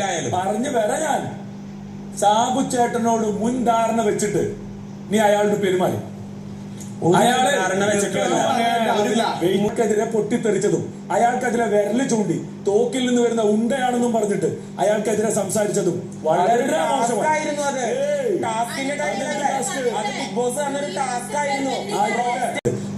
ജയിലായാലും. പറഞ്ഞു വരാൻ ഞാൻ സാബു ചേട്ടനോട് മുൻ ധാരണ വെച്ചിട്ട് നീ അയാളുടെ പെരുമാറി അയാളെ വെയിൽക്കെതിരെ പൊട്ടിത്തെറിച്ചതും അയാൾക്കെതിരെ വിരൽ ചൂണ്ടി തോക്കിൽ നിന്ന് വരുന്ന ഉണ്ടയാണെന്നും പറഞ്ഞിട്ട് അയാൾക്കെതിരെ സംസാരിച്ചതും വളരെ മോശമാണ്.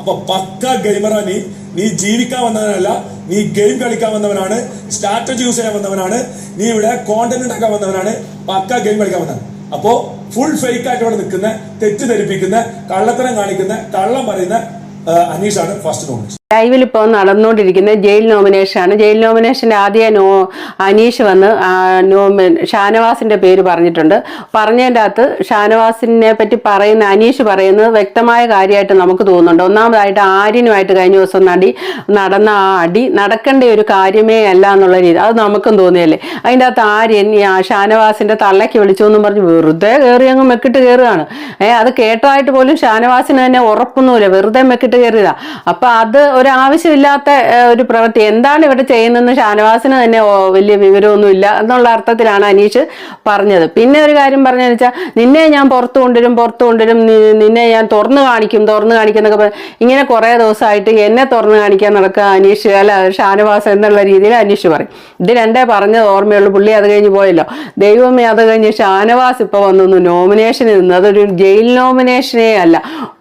അപ്പൊ പക്ക ഗെയിമറാ നീ. നീ ജീവിക്കാൻ വന്നവനല്ല നീ ഗെയിം കളിക്കാൻ വന്നവനാണ് സ്ട്രാറ്റജി യൂസ് ചെയ്യാൻ വന്നവനാണ് നീ ഇവിടെ കോണ്ടന്റ് ഉണ്ടാക്കാൻ വന്നവനാണ് പക്ക ഗെയിം കളിക്കാൻ വന്നവൻ അപ്പോ ഫുൾ ഫേക്ക് ആയിട്ട് ഇവിടെ നിൽക്കുന്ന തെറ്റിദ്ധരിപ്പിക്കുന്ന കള്ളത്തരം കാണിക്കുന്ന കള്ളം പറയുന്ന അനീഷാണ് ഫസ്റ്റ് നോമിനേഷൻ ലൈവിൽ ഇപ്പോൾ നടന്നുകൊണ്ടിരിക്കുന്ന ജയിൽ നോമിനേഷനാണ് ജയിൽ നോമിനേഷന്റെ ആദ്യ നോ അനീഷ് വന്ന് നോമി ഷാനവാസിന്റെ പേര് പറഞ്ഞിട്ടുണ്ട്. പറഞ്ഞതിന്റെ അകത്ത് ഷാനവാസിനെ പറ്റി പറയുന്ന അനീഷ് പറയുന്നത് വ്യക്തമായ കാര്യമായിട്ട് നമുക്ക് തോന്നുന്നുണ്ട്. ഒന്നാമതായിട്ട് ആര്യനുമായിട്ട് കഴിഞ്ഞ ദിവസം നടി നടന്ന ആ അടി നടക്കേണ്ട ഒരു കാര്യമേ അല്ല എന്നുള്ള രീതി. അത് നമുക്കും തോന്നിയല്ലേ? അതിന്റെ അകത്ത് ആര്യൻ ഷാനവാസിന്റെ തള്ളയ്ക്ക് വിളിച്ചു എന്നും പറഞ്ഞ് വെറുതെ കയറി അങ്ങ് മെക്കിട്ട് കയറുകയാണ്. ഏഹ് അത് കേട്ടതായിട്ട് പോലും ഷാനവാസിന് തന്നെ ഉറപ്പൊന്നുമില്ല. വെറുതെ മെക്കിട്ട് കയറിയതാ. അപ്പൊ അത് ഒരു ആവശ്യമില്ലാത്ത ഒരു പ്രവൃത്തി. എന്താണ് ഇവിടെ ചെയ്യുന്നതെന്ന് ഷാനവാസിന് തന്നെ വലിയ വലിയ വിവരമൊന്നുമില്ല എന്നുള്ള അർത്ഥത്തിലാണ് അനീഷ് പറഞ്ഞത്. പിന്നെ ഒരു കാര്യം പറഞ്ഞു വെച്ചാൽ നിന്നെ ഞാൻ പുറത്തു കൊണ്ടുവരും പുറത്തു കൊണ്ടുവരും നിന്നെ ഞാൻ തുറന്നു കാണിക്കും തുറന്നു കാണിക്കും എന്നൊക്കെ ഇങ്ങനെ കുറേ ദിവസമായിട്ട് എന്നെ തുറന്നു കാണിക്കാൻ നടക്കുക അനീഷ് അല്ല ഷാനവാസ് എന്നുള്ള രീതിയിൽ അനീഷ് പറയും. ഇത് രണ്ടേ പറഞ്ഞത് ഓർമ്മയുള്ളൂ. പുള്ളി അത് കഴിഞ്ഞ് പോയല്ലോ. ദൈവമേ അത് കഴിഞ്ഞ് ഷാനവാസ് ഇപ്പോൾ വന്നു നോമിനേഷൻ നിന്ന്. അതൊരു ജയിൽ നോമിനേഷനേ അല്ല.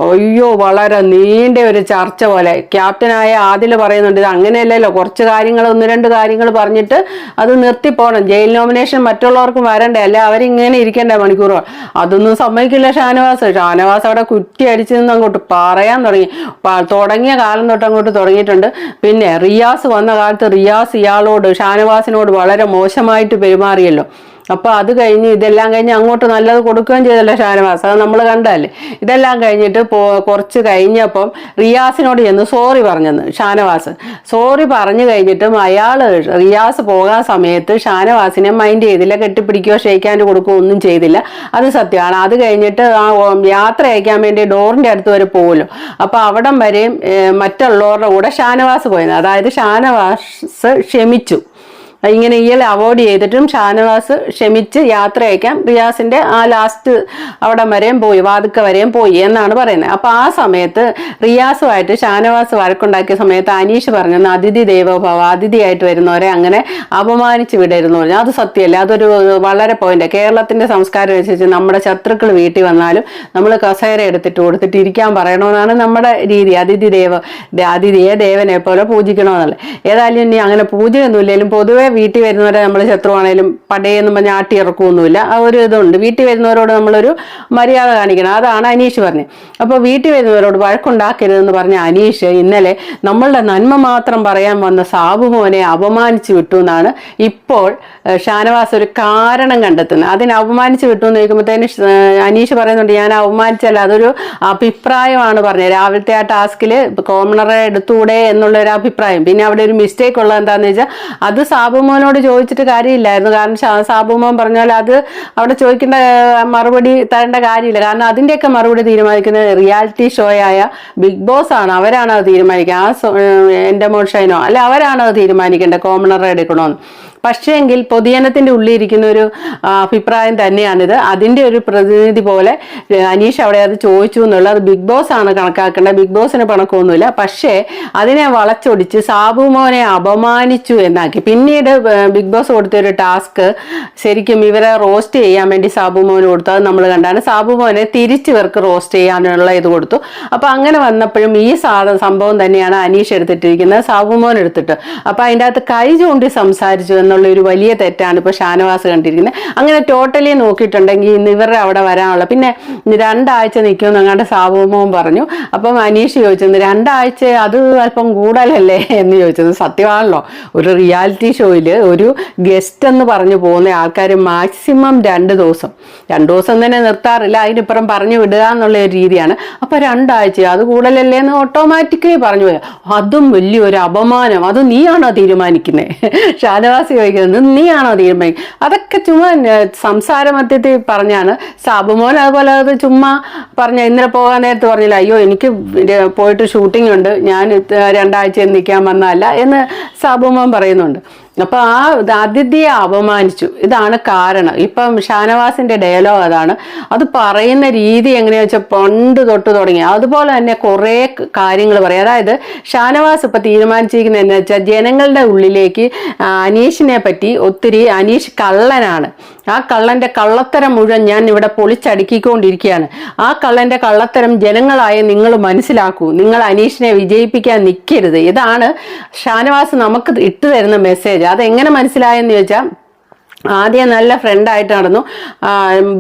അയ്യോ വളരെ നീണ്ട ഒരു ചർച്ച പോലെ. ക്യാപ്റ്റനായ ആദിൽ പറയുന്നുണ്ട് ഇത് അങ്ങനെയല്ലല്ലോ കുറച്ച് കാര്യങ്ങൾ ഒന്ന് രണ്ട് കാര്യങ്ങൾ പറഞ്ഞിട്ട് അത് നിർത്തിപ്പോണം ജയിൽ നോമിനേഷൻ മറ്റുള്ളവർക്ക് വരണ്ടേ? അല്ലെ അവരിങ്ങനെ ഇരിക്കണ്ടേ മണിക്കൂറുകൾ. അതൊന്നും സമ്മതിക്കില്ല ഷാനവാസ്. ഷാനവാസ് അവിടെ കുറ്റി അടിച്ചു നിന്ന് അങ്ങോട്ട് പറയാൻ തുടങ്ങി. തുടങ്ങിയ കാലം തൊട്ട് അങ്ങോട്ട് തുടങ്ങിയിട്ടുണ്ട്. പിന്നെ റിയാസ് വന്ന കാലത്ത് റിയാസ് ഇയാളോട് ഷാനവാസിനോട് വളരെ മോശമായിട്ട് പെരുമാറിയല്ലോ. അപ്പൊ അത് കഴിഞ്ഞ് ഇതെല്ലാം കഴിഞ്ഞ് അങ്ങോട്ട് നല്ലത് കൊടുക്കുകയും ചെയ്തല്ലോ ഷാനവാസ്. അത് നമ്മൾ കണ്ടല്ലേ ഇതെല്ലാം കഴിഞ്ഞിട്ട് പോ കുറച്ച് കഴിഞ്ഞപ്പം റിയാസിനോട് ചെന്ന് സോറി പറഞ്ഞെന്ന് ഷാനവാസ്. സോറി പറഞ്ഞു കഴിഞ്ഞിട്ടും അയാൾ റിയാസ് പോകാൻ സമയത്ത് ഷാനവാസിനെ മൈൻഡ് ചെയ്തില്ല കെട്ടിപ്പിടിക്കുകയോ ഷെയ്ക്കാന്റെ കൊടുക്കുകയോ ഒന്നും ചെയ്തില്ല. അത് സത്യമാണ്. അത് കഴിഞ്ഞിട്ട് ആ യാത്ര അയക്കാൻ വേണ്ടി ഡോറിന്റെ അടുത്ത് വരെ പോകുമല്ലോ അപ്പൊ അവിടം വരെയും മറ്റുള്ളവരുടെ കൂടെ ഷാനവാസ് പോയത് അതായത് ഷാനവാസ് ക്ഷമിച്ചു. ഇങ്ങനെ ഇയൽ അവോയ്ഡ് ചെയ്തിട്ടും ഷാനവാസ് ക്ഷമിച്ച് യാത്ര അയക്കാം റിയാസിന്റെ ആ ലാസ്റ്റ് അവിടെ വരെയും പോയി വാതുക്ക വരെയും പോയി എന്നാണ് പറയുന്നത്. അപ്പൊ ആ സമയത്ത് റിയാസുമായിട്ട് ഷാനവാസ് വഴക്കുണ്ടാക്കിയ സമയത്ത് അനീഷ് പറഞ്ഞു അതിഥി ദേവോഭവ അതിഥിയായിട്ട് വരുന്നവരെ അങ്ങനെ അപമാനിച്ച് വിടരുന്നു. പറഞ്ഞു അത് സത്യമല്ല അതൊരു വളരെ പോയിന്റ് കേരളത്തിന്റെ സംസ്കാരം അനുസരിച്ച് നമ്മുടെ ശത്രുക്കൾ വീട്ടിൽ വന്നാലും നമ്മൾ കസേര എടുത്തിട്ട് കൊടുത്തിട്ട് ഇരിക്കാൻ പറയണമെന്നാണ് നമ്മുടെ രീതി. അതിഥി ദേവ അതിഥിയെ ദേവനെ പോലെ പൂജിക്കണമെന്നല്ലേ. ഏതായാലും ഇനി അങ്ങനെ പൂജയൊന്നുമില്ലെങ്കിലും പൊതുവെ വീട്ടിൽ വരുന്നവരെ നമ്മൾ ശത്രുവാണേലും പടയെന്ന് പറഞ്ഞ് ആട്ടി ഇറക്കുമൊന്നുമില്ല ആ ഒരു ഇതുണ്ട്. വീട്ടിൽ വരുന്നവരോട് നമ്മളൊരു മര്യാദ കാണിക്കണം. അതാണ് അനീഷ് പറഞ്ഞത് അപ്പോൾ വീട്ടിൽ വരുന്നവരോട് വഴക്കുണ്ടാക്കരുതെന്ന് പറഞ്ഞ അനീഷ് ഇന്നലെ നമ്മളുടെ നന്മ മാത്രം പറയാൻ വന്ന സാബുമോനെ അപമാനിച്ചു വിട്ടു എന്നാണ് ഇപ്പോൾ ഷാനവാസ് ഒരു കാരണം കണ്ടെത്തുന്നത്. അതിനെ അപമാനിച്ചു വിട്ടു എന്ന് ചോദിക്കുമ്പോഴത്തേന് അനീഷ് പറയുന്നുണ്ട് ഞാൻ അപമാനിച്ചല്ല അതൊരു അഭിപ്രായമാണ് പറഞ്ഞത്. രാവിലത്തെ ആ ടാസ്കിൽ കോമണറെ എടുത്തുകൂടെ എന്നുള്ള ഒരു അഭിപ്രായം. പിന്നെ അവിടെ ഒരു മിസ്റ്റേക്ക് ഉള്ളത് എന്താണെന്ന് വെച്ചാൽ അത് സാബുമോനോട് ചോദിച്ചിട്ട് കാര്യമില്ലായിരുന്നു. കാരണം സാബുമോൻ പറഞ്ഞാൽ അത് അവിടെ ചോദിക്കേണ്ട മറുപടി തരേണ്ട കാര്യമില്ല. കാരണം അതിന്റെയൊക്കെ മറുപടി തീരുമാനിക്കുന്നത് റിയാലിറ്റി ഷോ ആയ ബിഗ് ബോസ് ആണ് അവരാണ് അത് തീരുമാനിക്കുക. ആ എന്റെ മോഷൈനോ അല്ല അവരാണ് അത് തീരുമാനിക്കേണ്ടത് കോമണറെ എടുക്കണമെന്ന് പക്ഷേങ്കിൽ എങ്കിൽ ഉള്ളിൽ ഇരിക്കുന്ന ഒരു അഭിപ്രായം തന്നെയാണിത്. അതിന്റെ ഒരു പ്രതിനിധി പോലെ അനീഷ് അവിടെ അത് ചോദിച്ചു എന്നുള്ളത് ബിഗ് ബോസ് ആണ് കണക്കാക്കേണ്ടത്. ബിഗ് ബോസിന് പണക്കൊന്നുമില്ല പക്ഷേ അതിനെ വളച്ചൊടിച്ച് സാബുമോനെ അപമാനിച്ചു എന്നാക്കി. പിന്നീട് ബിഗ് ബോസ് കൊടുത്തൊരു ടാസ്ക് ശരിക്കും ഇവരെ റോസ്റ്റ് ചെയ്യാൻ വേണ്ടി സാബുമോന് കൊടുത്തു. അത് നമ്മൾ കണ്ടാണ്. സാബുമോനെ തിരിച്ച് ഇവർക്ക് റോസ്റ്റ് ചെയ്യാനുള്ള ഇത് കൊടുത്തു. അപ്പോൾ അങ്ങനെ വന്നപ്പോഴും ഈ സംഭവം തന്നെയാണ് അനീഷ് എടുത്തിട്ടിരിക്കുന്നത്. സാബുമോൻ എടുത്തിട്ട്. അപ്പോൾ അതിന്റെ അകത്ത് കൈ ചൂണ്ടി സംസാരിച്ചു എന്നുള്ള ഒരു വലിയ തെറ്റാണ് ഇപ്പോൾ ഷാനവാസ് കണ്ടിരിക്കുന്നത്. അങ്ങനെ ടോട്ടലി നോക്കിയിട്ടുണ്ടെങ്കിൽ ഇന്ന് ഇവരുടെ അവിടെ വരാനുള്ള പിന്നെ രണ്ടാഴ്ച നിൽക്കുമെന്ന് അങ്ങാണ്ട് സാബുമോൻ പറഞ്ഞു. അപ്പം അനീഷ് ചോദിച്ചത് രണ്ടാഴ്ച അത് അല്പം കൂടുതലല്ലേ? എന്ന് ചോദിച്ചത് സത്യമാണല്ലോ ഒരു റിയാലിറ്റി ഷോയിൽ ഒരു ഗസ്റ്റ് എന്ന് പറഞ്ഞു പോകുന്ന ആൾക്കാർ മാക്സിമം രണ്ട് ദിവസം. രണ്ട് ദിവസം തന്നെ നിർത്താറില്ല അതിനിപ്പുറം പറഞ്ഞു വിടുക എന്നുള്ള ഒരു രീതിയാണ്. അപ്പം രണ്ടാഴ്ച അത് കൂടുതലല്ലേ എന്ന് ഓട്ടോമാറ്റിക്കലി പറഞ്ഞു പോയാൽ അതും വലിയൊരു അപമാനം. അത് നീയാണോ തീരുമാനിക്കുന്നത് ഷാനവാസി ചോദിക്കുന്നത് നീയാണോ തീരുമാനിക്കുന്നത് അതൊക്കെ ചുമ്മാ സംസാര മധ്യത്തിൽ പറഞ്ഞാണ്. സാബുമോൻ അതുപോലെ അത് ചുമ്മാ പറഞ്ഞ ഇന്നലെ പോകാൻ നേരത്ത് പറഞ്ഞില്ല അയ്യോ എനിക്ക് പോയിട്ട് ഷൂട്ടിംഗ് ഉണ്ട്. ഞാൻ രണ്ടാഴ്ച നിൽക്കാൻ വന്നതല്ല എന്ന് സാബുമോൻ പറയുന്നുണ്ട്. അപ്പൊ ആ അതിഥിയെ അപമാനിച്ചു. ഇതാണ് കാരണം. ഇപ്പം ഷാനവാസിന്റെ ഡയലോഗ് അതാണ്. അത് പറയുന്ന രീതി എങ്ങനെയാ വെച്ചാൽ പണ്ട് തൊട്ട് തുടങ്ങി. അതുപോലെ തന്നെ കുറേ കാര്യങ്ങൾ പറയും. അതായത് ഷാനവാസ് ഇപ്പൊ തീരുമാനിച്ചിരിക്കുന്നത് എന്ന് വെച്ചാൽ ജനങ്ങളുടെ ഉള്ളിലേക്ക് അനീഷിനെ പറ്റി ഒത്തിരി അനീഷ് കള്ളനാണ്. ആ കള്ളന്റെ കള്ളത്തരം മുഴുവൻ ഞാൻ ഇവിടെ പൊളിച്ചടുക്കിക്കൊണ്ടിരിക്കുകയാണ്. ആ കള്ളന്റെ കള്ളത്തരം ജനങ്ങളായ നിങ്ങൾ മനസ്സിലാക്കൂ. നിങ്ങൾ അനീഷിനെ വിജയിപ്പിക്കാൻ നിൽക്കരുത് ഇതാണ് ഷാനവാസ് നമുക്ക് ഇട്ടു തരുന്ന മെസ്സേജ് അതെങ്ങനെ മനസ്സിലായെന്ന് ചോദിച്ചാൽ ആദ്യം നല്ല ഫ്രണ്ടായിട്ട് നടന്നു.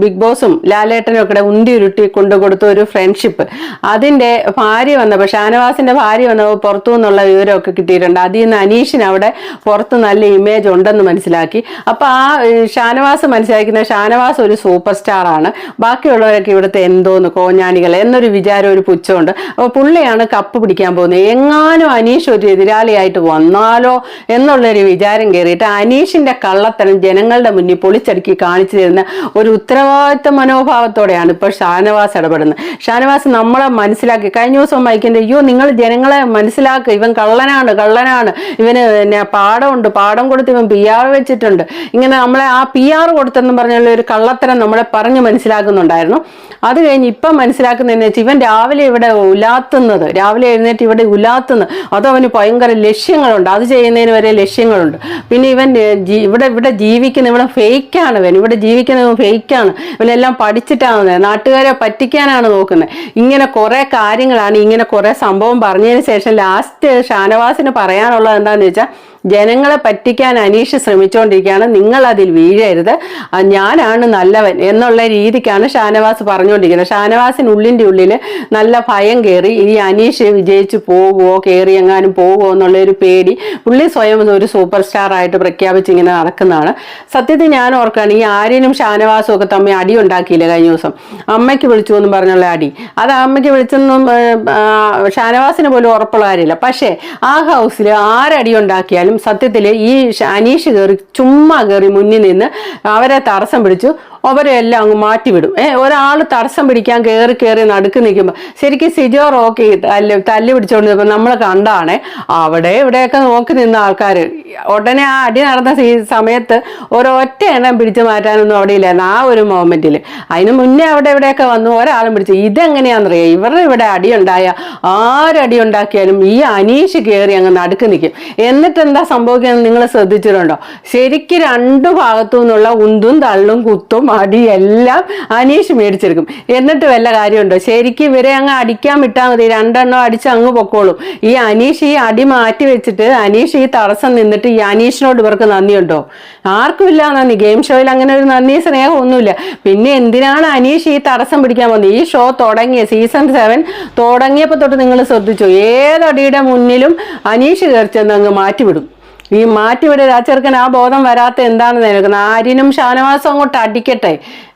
ബിഗ് ബോസും ലാലേട്ടനും ഒക്കെ ഉന്തി ഉരുട്ടി കൊണ്ടു കൊടുത്ത ഒരു ഫ്രണ്ട്ഷിപ്പ് അതിന്റെ ഭാര്യ വന്നപ്പോൾ ഷാനവാസിന്റെ ഭാര്യ വന്നപ്പോൾ പുറത്തു നിന്നുള്ള വിവരമൊക്കെ കിട്ടിയിട്ടുണ്ട്. അതിൽ നിന്ന് അനീഷിന് അവിടെ പുറത്ത് നല്ല ഇമേജ് ഉണ്ടെന്ന് മനസ്സിലാക്കി. അപ്പോൾ ആ ഷാനവാസ് മനസ്സിലാക്കുന്ന ഷാനവാസ് ഒരു സൂപ്പർ സ്റ്റാർ ആണ്. ബാക്കിയുള്ളവരൊക്കെ ഇവിടുത്തെ എന്തോന്ന് കോഞ്ഞാനികൾ എന്നൊരു വിചാരം ഒരു പുച്ഛമുണ്ട്. അപ്പോൾ പുള്ളിയാണ് കപ്പ് പിടിക്കാൻ പോകുന്നത്. എങ്ങാനും അനീഷ് ഒരു എതിരാളിയായിട്ട് വന്നാലോ എന്നുള്ളൊരു വിചാരം കയറിയിട്ട് അനീഷിന്റെ കള്ളത്തരം ജനങ്ങളുടെ മുന്നിൽ പൊളിച്ചടുക്കി കാണിച്ചു തരുന്ന ഒരു ഉത്തരവാദിത്ത മനോഭാവത്തോടെയാണ് ഇപ്പോൾ ഷാനവാസ് ഇടപെടുന്നത്. ഷാനവാസ് നമ്മളെ മനസ്സിലാക്കി കഴിഞ്ഞ ദിവസം മൈക്കിന്റെ അയ്യോ നിങ്ങൾ ജനങ്ങളെ മനസ്സിലാക്കുക ഇവൻ കള്ളനാണ് കള്ളനാണ് ഇവന് പിന്നെ പാടമുണ്ട് പാടം കൊടുത്ത് ഇവൻ പി ആർ വെച്ചിട്ടുണ്ട്. ഇങ്ങനെ നമ്മളെ ആ പി ആർ കൊടുത്തെന്ന് പറഞ്ഞുള്ള ഒരു കള്ളത്തരം നമ്മളെ പറഞ്ഞ് മനസ്സിലാക്കുന്നുണ്ടായിരുന്നു. അത് കഴിഞ്ഞ് ഇപ്പം മനസ്സിലാക്കുന്നതെന്ന് വെച്ചാൽ ഇവൻ രാവിലെ ഇവിടെ ഉലാത്തുന്നത് രാവിലെ എഴുന്നേറ്റ് ഇവിടെ ഉലാത്തുന്നത് അത് അവന് ഭയങ്കര ലക്ഷ്യങ്ങളുണ്ട്. അത് ചെയ്യുന്നതിന് വരെ ലക്ഷ്യങ്ങളുണ്ട്. പിന്നെ ഇവൻ ഇവിടെ ഇവിടെ ജീവിക്കുന്ന ഇവിടെ ഫേക്കാണ് ഇവൻ. ഇവിടെ ജീവിക്കുന്നത് ഫേക്കാണ് ഇവനെല്ലാം പഠിച്ചിട്ടാണ് നാട്ടുകാരെ പറ്റിക്കാനാണ് നോക്കുന്നത്. ഇങ്ങനെ കുറെ കാര്യങ്ങളാണ് ഇങ്ങനെ കുറെ സംഭവം പറഞ്ഞതിന് ശേഷം ലാസ്റ്റ് ഷാനവാസിന് പറയാനുള്ളത് എന്താണെന്ന് വെച്ചാൽ ജനങ്ങളെ പറ്റിക്കാൻ അനീഷ് ശ്രമിച്ചുകൊണ്ടിരിക്കുകയാണ് നിങ്ങൾ അതിൽ വീഴരുത് ഞാനാണ് നല്ലവൻ എന്നുള്ള രീതിക്കാണ് ഷാനവാസ് പറഞ്ഞുകൊണ്ടിരിക്കുന്നത് ഷാനവാസിന് ഉള്ളിന്റെ ഉള്ളിൽ നല്ല ഭയം കയറി ഈ അനീഷ് വിജയിച്ച് പോകുമോ കയറി എങ്ങാനും പോകുമോ എന്നുള്ള ഒരു പേടി പുള്ളി സ്വയം ഒരു സൂപ്പർ സ്റ്റാർ ആയിട്ട് പ്രഖ്യാപിച്ച് ഇങ്ങനെ നടക്കുന്നതാണ്. സത്യത്തിൽ ഞാൻ ഓർക്കുകയാണ് ഈ ആര്യനും ഷാനവാസും ഒക്കെ തമ്മിൽ അടി ഉണ്ടാക്കിയില്ല കഴിഞ്ഞ ദിവസം? അമ്മയ്ക്ക് വിളിച്ചു എന്ന് പറഞ്ഞുള്ള അടി. അത് അമ്മയ്ക്ക് വിളിച്ചെന്നും ഷാനവാസിന് പോലും ഉറപ്പുള്ള കാര്യമില്ല. പക്ഷേ ആ ഹൗസിൽ ആരടി ഉണ്ടാക്കിയാലും സത്യത്തിൽ ഈ അനീഷ് കയറി ചുമ്മാ കയറി മുന്നിൽ നിന്ന് അവരെ തടസ്സം പിടിച്ചു. അവരെ എല്ലാം അങ്ങ് മാറ്റിവിടും. ഏഹ് ഒരാൾ തടസ്സം പിടിക്കാൻ കയറി കയറി നടുക്ക് നിൽക്കുമ്പോൾ ശരിക്കും സിജോ റോക്കി തല്ല് തല്ല് പിടിച്ചോണ്ട് നിൽക്കുമ്പോൾ നമ്മൾ കണ്ടാണേ അവിടെ ഇവിടെയൊക്കെ നോക്കി നിന്ന ആൾക്കാർ ഉടനെ ആ അടി നടന്ന സമയത്ത് ഒരൊറ്റ എണ്ണം പിടിച്ചു മാറ്റാനൊന്നും അവിടെ ഇല്ലായിരുന്നു ആ ഒരു മൊമെന്റിൽ അതിന് മുന്നേ അവിടെ ഇവിടെയൊക്കെ വന്നു ഒരാളും പിടിച്ചു ഇതെങ്ങനെയാണെന്നറിയാം? ഇവരുടെ ഇവിടെ അടിയുണ്ടായ ആരടി ഉണ്ടാക്കിയാലും ഈ അനീഷ് കയറി അങ്ങ് നടുക്ക് നിൽക്കും എന്നിട്ട് എന്താ സംഭവിക്കുന്നത് നിങ്ങൾ ശ്രദ്ധിച്ചിട്ടുണ്ടോ? ശരിക്കും രണ്ടു ഭാഗത്തു നിന്നുള്ള ഉന്തും തള്ളും കുത്തും അടി എല്ലാം അനീഷ് മേടിച്ചെടുക്കും. എന്നിട്ട് വല്ല കാര്യമുണ്ടോ? ശരിക്കും ഇവരെ അങ്ങ് അടിക്കാൻ വിട്ടാൽ മതി. രണ്ടെണ്ണം അടിച്ച് അങ്ങ് പൊക്കോളും. ഈ അനീഷ് ഈ അടി മാറ്റി വെച്ചിട്ട് അനീഷ് ഈ തടസ്സം നിന്നിട്ട് ഈ അനീഷിനോട് ഇവർക്ക് നന്ദിയുണ്ടോ? ആർക്കും ഇല്ല നന്ദി. ഗെയിം ഷോയിൽ അങ്ങനെ ഒരു നന്ദി സ്നേഹം ഒന്നുമില്ല. പിന്നെ എന്തിനാണ് അനീഷ് ഈ തടസ്സം പിടിക്കാൻ പോകുന്നത്? ഈ ഷോ തുടങ്ങിയ സീസൺ സെവൻ തുടങ്ങിയപ്പോൾ തൊട്ട് നിങ്ങൾ ശ്രദ്ധിച്ചു? ഏതടിയുടെ മുന്നിലും അനീഷ് കയറി ചെന്ന് അങ്ങ് മാറ്റിവിടും. ഈ മാറ്റിവിടരുത് ആ ചെറുക്കൻ ആ ബോധം വരാത്ത എന്താണെന്ന് നിൽക്കുന്നത് ആര്യനും ഷാനവാസും അങ്ങോട്ട് അടിക്കട്ടെ.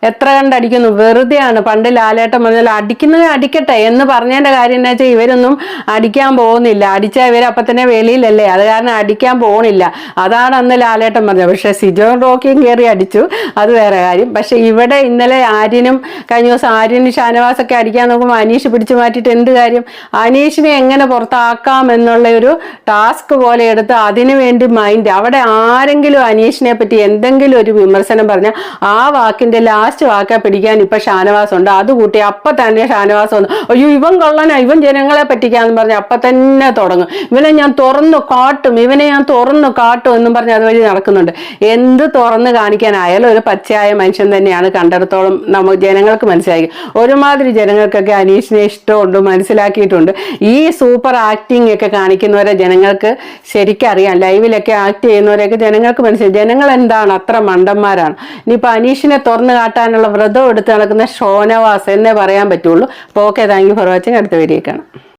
എത്ര കണ്ട് അടിക്കുന്നു? വെറുതെയാണ്. പണ്ട് ലാലേട്ടം പറഞ്ഞാൽ അടിക്കുന്നത് അടിക്കട്ടെ എന്ന് പറഞ്ഞതിന്റെ കാര്യം എന്താ വെച്ചാൽ ഇവരൊന്നും അടിക്കാൻ പോകുന്നില്ല. അടിച്ചാൽ ഇവർ അപ്പം തന്നെ വെളിയിലല്ലേ? അത് കാരണം അടിക്കാൻ പോകുന്നില്ല അതാണ് അന്ന് ലാലേട്ടൻ പറഞ്ഞത്. പക്ഷെ സിജോ റോക്കിയും കയറി അടിച്ചു. അത് വേറെ കാര്യം. പക്ഷെ ഇവിടെ ഇന്നലെ ആര്യനും കഴിഞ്ഞ ദിവസം ആര്യനും ഷാനവാസൊക്കെ അടിക്കാൻ നോക്കുമ്പോൾ അനീഷ് പിടിച്ചു മാറ്റിയിട്ട് എന്ത് കാര്യം? അനീഷിനെ എങ്ങനെ പുറത്താക്കാം എന്നുള്ള ഒരു ടാസ്ക് പോലെ എടുത്ത് അതിനു വേണ്ടി മൈൻഡ് അവിടെ ആരെങ്കിലും അനീഷിനെ പറ്റി എന്തെങ്കിലും ഒരു വിമർശനം പറഞ്ഞാൽ ആ വാക്കിന്റെ ലാസ്റ്റ് വാക്കാ പിടിക്കാൻ ഇപ്പൊ ഷാനവാസ് ഉണ്ട് അത് കൂട്ടി അപ്പൊ തന്നെ ഷാനവാസ് വന്നു. അയ്യോ ഇവൻ കൊള്ളനാ. ഇവൻ ജനങ്ങളെ പറ്റിക്കാന്ന് പറഞ്ഞ് അപ്പൊ തന്നെ തുടങ്ങും. ഇവനെ ഞാൻ തുറന്നു കാട്ടും. ഇവനെ ഞാൻ തുറന്നു കാട്ടും എന്നും പറഞ്ഞ് അതുവഴി നടക്കുന്നുണ്ട്. എന്ത് തുറന്ന് കാണിക്കാനായാലും ഒരു പച്ചയായ മനുഷ്യൻ തന്നെയാണ്. കണ്ടിടത്തോളം നമ്മൾ ജനങ്ങൾക്ക് മനസ്സിലാക്കി ഒരുമാതിരി ജനങ്ങൾക്കൊക്കെ അനീഷിനെ ഇഷ്ടമുണ്ട് മനസ്സിലാക്കിയിട്ടുണ്ട്. ഈ സൂപ്പർ ആക്ടിങ് ഒക്കെ കാണിക്കുന്നവരെ ജനങ്ങൾക്ക് ശരിക്കറിയാം. അറിയാം ലൈവിലൊക്കെ ആക്ട് ചെയ്യുന്നവരെയൊക്കെ ജനങ്ങൾക്ക് മനസ്സിലായി. ജനങ്ങൾ എന്താണ്? അത്ര മണ്ടന്മാരാണ്. ഇനിയിപ്പോൾ അനീഷിനെ തുറന്നു കാട്ടാനുള്ള വ്രതം എടുത്ത് നടക്കുന്ന ഷോനവാസ് എന്നേ പറയാൻ പറ്റുള്ളൂ. അപ്പോൾ okay thank you for watching അടുത്ത വീഡിയോ കാണാം.